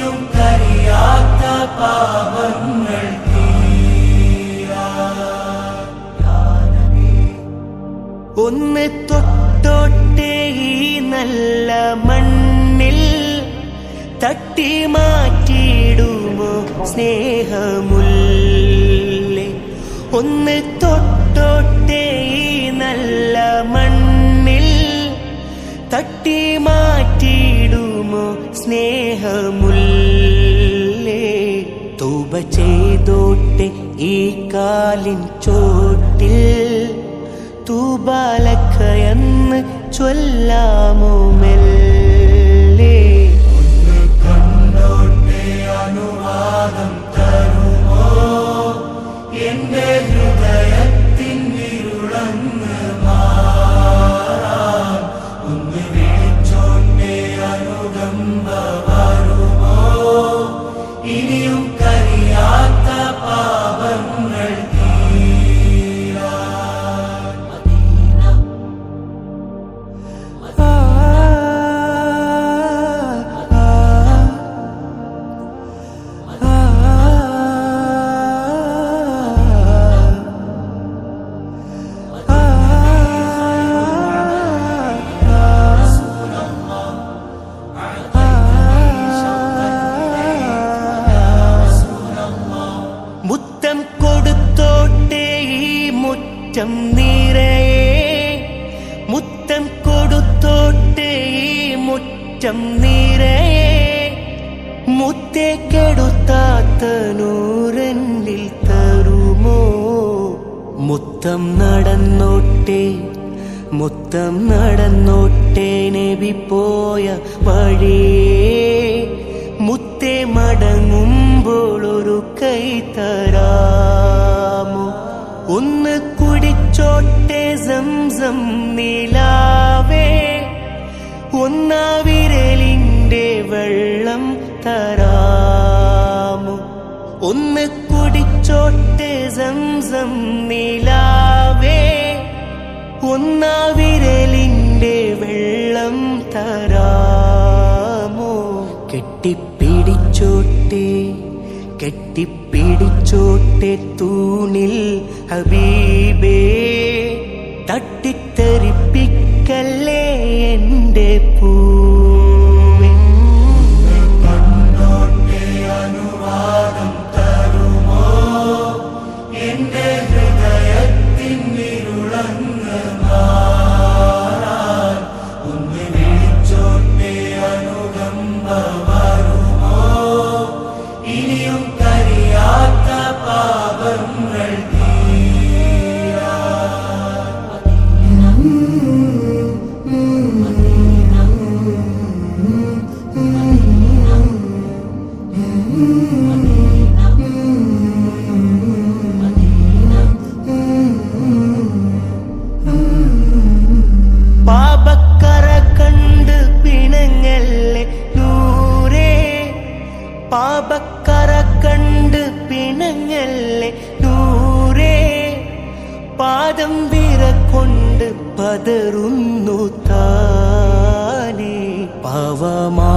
ഇനിയും കരിയാത്ത പാപങ്ങൾ ഒന്ന് തൊട്ടോട്ടേ ഈ നല്ല മണ്ണിൽ തട്ടി മാറ്റിയിടുമോ സ്നേഹമുല്ലേ? ഒന്ന് തൊട്ടോട്ടേ ഈ നല്ല മണ്ണിൽ തട്ടി സ്നേഹമുല്ലേ? തൂപ ചെയ്തോട്ടെ ഈ കാലിൻ ചോട്ടിൽ. തൂബാലക്കയെന്ന് ചൊല്ലാമോ മെല്ലെ? എന്റെ ഹൃദയത്തിൻ ഇരുളങ്ങ് മാറാൻ അനുകമ്പ മുത്തം കൊടുത്തോട്ടെ മുറ്റം നിറയെ. മുത്തേ കെടുത്താത്ത നൂറന്നിൽ തരുമോ? മുത്തം നടന്നോട്ടെ മുത്തം നടന്നോട്ടേ നബി പോയ വഴിയേ. മുത്തേ മടങ്ങുമ്പോൾ ഒരു കൈ തരാമോ സംസം നിലാവേ. ഒന്നാ വിരലിന്റെ വെള്ളം തരാമു? ഒന്ന് കുടിച്ചോട്ടെ സംസം നിലാവേ. ഒന്നാ വിരലിന്റെ വെള്ളം തരാമോ? കെട്ടിപ്പിടിച്ചോട്ടെ കെട്ടിപ്പിടിച്ചോട്ടെ തൂണിൽ ഹബീബേ. തട്ടിത്തെറിപ്പിക്കല്ലേ എന്റെ പൂവേ പാപക്കറ കണ്ട് പിണങ്ങല്ലേ നൂറേ പാദം വിര കൊണ്ട് പതറുന്നു താനേ. പാവമാ